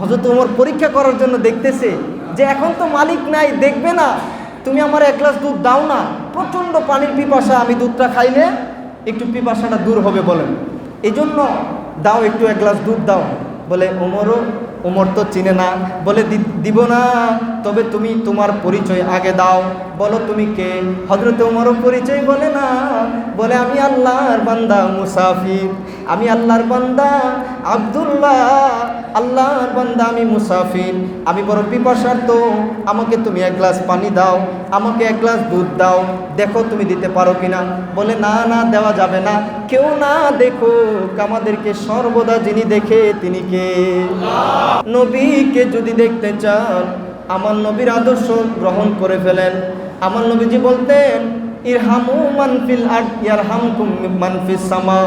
হজরত ওমর পরীক্ষা করার জন্য দেখতেছে যে এখন তো মালিক নাই, দেখবে না। তুমি আমার এক গ্লাস দুধ দাও না। প্রচণ্ড পানির পিপাসা আমি দুধটা খাইলে একটু পিপাসাটা দূর হবে বলেন। এই জন্য দাও একটু এক গ্লাস দুধ দাও। বলে, ওমরও ওমর তো চিনে না। বলে, "দি- দিব না, তবে তুমি তোমার পরিচয় আগে দাও। বলো, তুমি কে? হজরত ওমরও পরিচয় বলে না। বলে, আমি আল্লাহর বান্দা মুসাফির। আমি আল্লাহর বান্দা আব্দুল্লাহ। আল্লাহর বান্দা আমি মুসাফির। আমি বড় পিপাসার্থ। আমাকে তুমি এক গ্লাস পানি দাও। আমাকে এক গ্লাস দুধ দাও। দেখো, তুমি দিতে পারো কিনা? বলে, না না, দেওয়া যাবে না। কেউ না দেখো আমাদেরকে সর্বদা যিনি দেখে তিনি কে? নবীকে যদি দেখতে চান, আমার নবীর আদর্শ গ্রহণ করে ফেলেন। আমার নবীজি বলতেন, ইরহামু মানফিল আর ইয়ারহাম মানফিস সামা।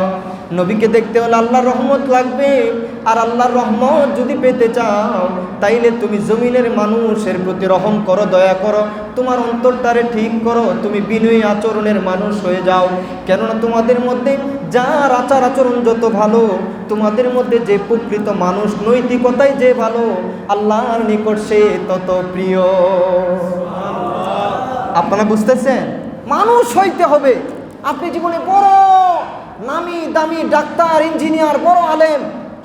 নবীকে দেখতে হলে আল্লাহর রহমত লাগবে। আর আল্লাহর রহমত যদি পেতে চাও, তাইলে তুমি জমিনের মানুষের প্রতি রহম করো, দয়া করো। তোমার অন্তরটারে ঠিক করো, তুমি বিনয়ী আচরণের মানুষ হয়ে যাও। কেননা তোমাদের মধ্যে যার আচার আচরণ যত ভালো, তোমাদের মধ্যে যে প্রকৃত মানুষ নৈতিকতায় যে ভালো, আল্লাহর নিকট সে তত প্রিয়। আপনারা বুঝতেছেন? মানুষ হইতে হবে। আপনি জীবনে বড় নামি দামি ডাক্তার, ইঞ্জিনিয়ার, বড় আলেম,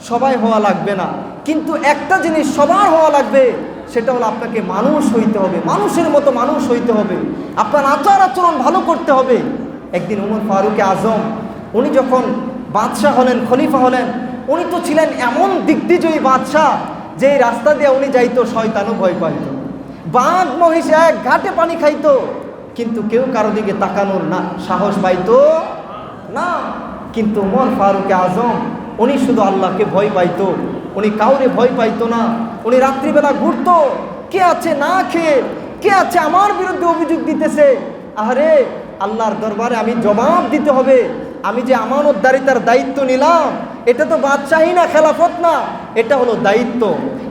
সবাই হওয়া লাগবে না। কিন্তু একটা জিনিস সবার হওয়া লাগবে, সেটা হলো আপনাকে মানুষ হইতে হবে, মানুষের মতো মানুষ হইতে হবে। আপনার আচার আচরণ ভালো করতে হবে। একদিন উমর ফারুকে আজম, উনি যখন বাদশাহ হলেন, খলিফা হলেন, উনি তো ছিলেন এমন দিগ্বিজয়ী বাদশাহ যে রাস্তা দিয়ে উনি যাইতো, শয়তানও ভয় পাইত। বাঘ মহিষ এক ঘাটে পানি খাইতো, কিন্তু কেউ কারও দিকে তাকানোর না, সাহস পাইতো। না কিন্তু উমর ফারুকে আজম, উনি শুধু আল্লাহকে ভয় পাইতো, উনি কাউরে ভয় পাইতো না। উনি রাত্রিবেলা ঘুরতো, কে আছে না খেয়ে, কে আছে আমার বিরুদ্ধে অভিযোগ দিতেছে? আরে আল্লাহর দরবারে আমি জবাব দিতে হবে। আমি যে আমানতদারিতার দায়িত্ব নিলাম, এটা তো বাদশাহী না, খেলাফত না, এটা হলো দায়িত্ব।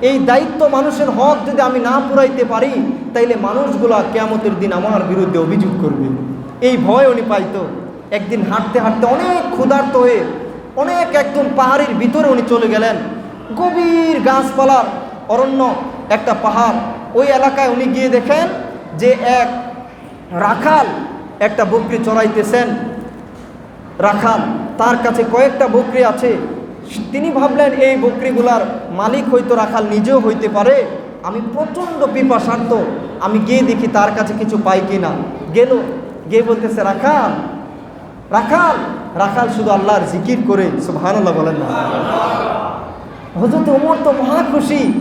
এই দায়িত্ব মানুষের হক যদি আমি না পুরাইতে পারি, তাইলে মানুষগুলা কেয়ামতের দিন আমার বিরুদ্ধে অভিযোগ করবে। এই ভয় উনি পাইতো। একদিন হাঁটতে হাঁটতে অনেক ক্ষুধার্ত হয়ে, অনেক একদম পাহাড়ের ভিতরে উনি চলে গেলেন। গভীর গাছপালার অরণ্য, একটা পাহাড়। ওই এলাকায় উনি গিয়ে দেখেন যে এক রাখাল একটা বকরি চড়াইতেছেন। রাখাল, তার কাছে কয়েকটা বকরি আছে। তিনি ভাবলেন, এই বকরিগুলার মালিক হয়তো রাখাল নিজেও হইতে পারে। আমি প্রচণ্ড পিপাসার্থ আমি গিয়ে দেখি তার কাছে কিছু পাই কিনা। গেল, গিয়ে বলতেছে, রাখাল রাখাল রাখাল শুধু আল্লাহর জিকির করে, সুবহানাল্লাহ বলেন না। হজরত ওমর তো মহা খুশি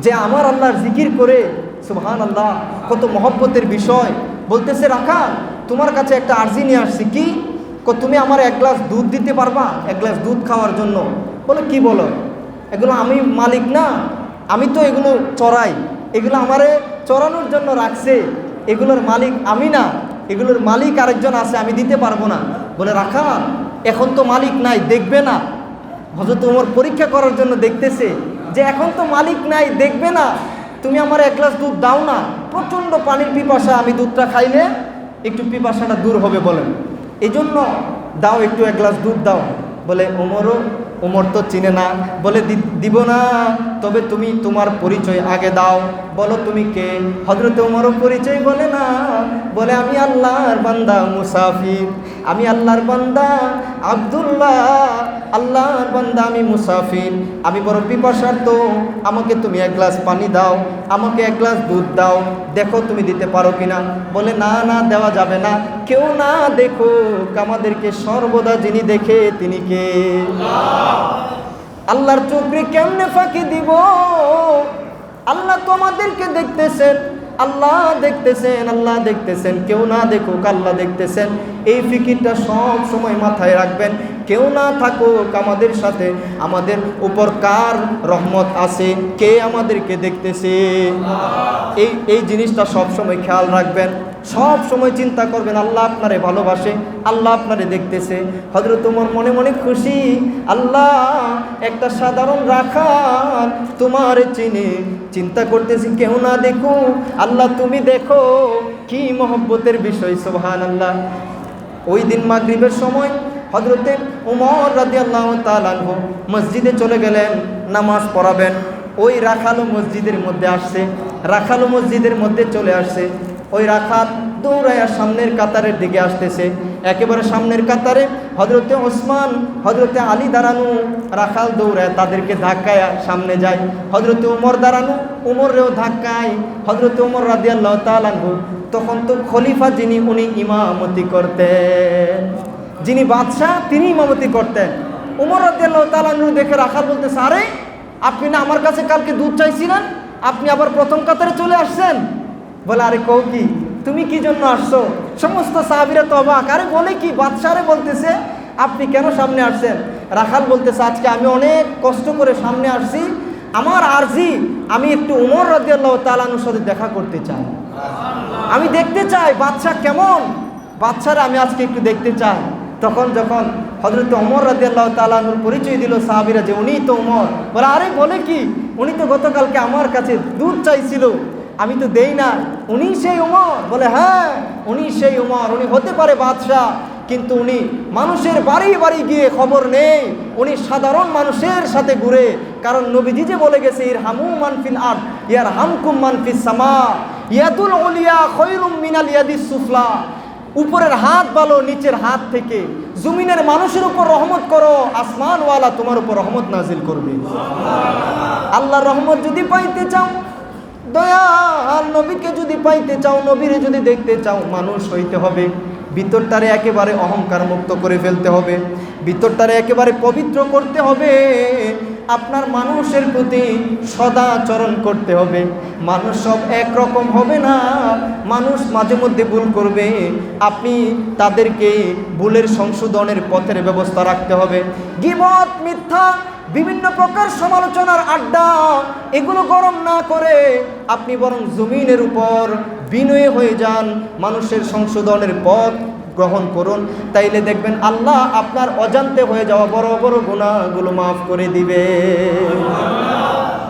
যে আমার আল্লাহর জিকির করে সুবহান আল্লাহ কত মহব্বতের বিষয়। বলতেছে, রাখাল, তোমার কাছে একটা আর্জি নিয়ে আসছি। কো, তুমি আমার এক গ্লাস দুধ দিতে পারবা? এক গ্লাস দুধ খাওয়ার জন্য। বলে, কি বলো? এগুলো আমি মালিক না। আমি তো এগুলো চড়াই। এগুলো আমারে চড়ানোর জন্য রাখছে। এগুলোর মালিক আমি না। এগুলোর মালিক আরেকজন আছে, আমি দিতে পারব না। বলে, রাখা, এখন তো মালিক নাই, দেখবে না। হজরত ওমর পরীক্ষা করার জন্য দেখতেছে যে, এখন তো মালিক নাই, দেখবে না। তুমি আমার এক গ্লাস দুধ দাও না। প্রচণ্ড পানির পিপাসা, আমি দুধটা খাইলে একটু পিপাসাটা দূর হবে বলেন। এই জন্য দাও, একটু এক গ্লাস দুধ দাও। বলে, ওমরও ওমর তো চিনে না। বলে, "দি- দিব না। তবে তুমি তোমার পরিচয় আগে দাও। বলো তুমি কে? হজরত ওমরও পরিচয় বলে না। বলে, আমি আল্লাহর বান্দা মুসাফির। আমি আল্লাহর বান্দা আব্দুল্লাহ। আল্লাহর বান্দা আমি মুসাফির। আমি বড় পিপাসার্থ। আমাকে তুমি এক গ্লাস পানি দাও। আমাকে এক গ্লাস দুধ দাও। দেখো তুমি দিতে পারো কিনা? বলে, না না, দেওয়া যাবে না। কেউ না দেখো আমাদেরকে সর্বদা যিনি দেখে তিনি কে? আল্লাহর চোখে কেমনে ফাঁকি দিব? আল্লাহ তোমাদেরকে দেখতেছেন, আল্লাহ দেখতেছেন আল্লাহ দেখতেছেন, কেউ না দেখুক, আল্লাহ দেখতেছেন। এই ফিকিরটা সব সময় মাথায় রাখবেন। কেউ না থাকুক আমাদের সাথে, আমাদের উপর কার রহমত আছে? কে আমাদেরকে দেখতেছে? এই এই জিনিসটা সব সময় খেয়াল রাখবেন। সব সময় চিন্তা করবেন, আল্লাহ আপনারে ভালোবাসে, আল্লাহ আপনারে দেখতেছে। হজরত তোমার মনে মনে খুশি, আল্লাহ একটা সাধারণ রাখাল তোমার চিনে। চিন্তা করতেছি, কেউ না দেখো আল্লাহ তুমি দেখো, কি মহব্বতের বিষয় সোহান আল্লাহ ওই দিন মাগরিবের সময় হজরতে উমর রাজি আল্লাহ তালানহ মসজিদে চলে গেলেন, নামাজ পড়াবেন। ওই রাখালো মসজিদের মধ্যে আসছে। রাখালো মসজিদের মধ্যে চলে আসছে। ওই রাখাল দৌড়াইয়া সামনের কাতারের দিকে আসতেছে। একেবারে সামনের কাতারে হজরতে ওসমান হজরতে আলী দাঁড়ানো রাখাল দৌড়ায় তাদেরকে ধাক্কায় সামনে যায়। হজরতে উমর দাঁড়ানো উমরেও ধাক্কায়। হজরতে উমর রাদিয়াল্লাহ তালানহু তখন তো খলিফা যিনি উনি ইমামতি করতেন। যিনি বাদশাহ তিনি ইমামতি করতেন। উমর রাদিয়াল্লাহ তালানহু দেখে রাখাল বলতেছে, আরে, আপনি না আমার কাছে কালকে দুধ চাইছিলেন? আপনি আবার প্রথম কাতারে চলে আসছেন? বলে, আরে কৌ কি? তুমি কি জন্য আসছো? সমস্ত সাহাবিরা তো অবাক। আরে, বলে কি? বাদশারে বলতেছে, আপনি কেন সামনে আসছেন? রাখাল বলতেছে, আজকে আমি অনেক কষ্ট করে সামনে আসছি। আমার আরজি, আমি একটু উমর রাজিয়াল্লাহ তালানুর সাথে দেখা করতে চাই। আমি দেখতে চাই বাচ্চা কেমন। বাচ্চারা আমি আজকে একটু দেখতে চাই। তখন যখন হজরত অমর রাজিয়াল্লাহ তালানুর পরিচয় দিল সাহাবিরা যে উনিই তো অমর বলে, আরে, বলে কি? উনি তো গতকালকে আমার কাছে দুধ চাইছিল, আমি তো দেই না উনি সেই উমর বলে হ্যাঁ উনি সেই উমর উনি হতে পারে বাদশাহ, কিন্তু উনি মানুষের বাড়ি বাড়ি গিয়ে খবর নেই। উনি সাধারণ মানুষের সাথে ঘুরে, কারণ নবীজি যে বলে গেছে ইর হামু মানফিল আট ইয়ার হামকুম মানফিস সামা, ইয়াদুল ওলিয়া খৈরুম মিনাল ইয়াদিস সুফলা। উপরের হাত ভালো নিচের হাত থেকে। জমিনের মানুষের উপর রহমত করো, আসমানওয়ালা তোমার উপর রহমত নাজিল করবে। আল্লাহর রহমত যদি পাইতে চাও, দয়াল নবীকে যদি পাইতে চাও, নবীরে যদি দেখতে চাও, মানুষ হইতে হবে। ভিতরটারে একেবারে অহংকার মুক্ত করে ফেলতে হবে। ভিতরটারে একেবারে পবিত্র করতে হবে। আপনার মানুষের প্রতি সদাচরণ করতে হবে। মানুষ সব একরকম হবে না। মানুষ মাঝে মধ্যে ভুল করবে। আপনি তাদেরকে ভুলের সংশোধনের পথের ব্যবস্থা রাখতে হবে। গিবত, মিথ্যা, বিভিন্ন প্রকার সমালোচনার আড্ডা, এগুলো গরম না করে আপনি বরং জমিনের উপর বিনয় হয়ে যান। মানুষের সংশোধনের পথ গ্রহণ করুন, তাইলে দেখবেন আল্লাহ আপনার অজান্তে হয়ে যাওয়া বড় বড় গুণাগুলো মাফ করে দিবে।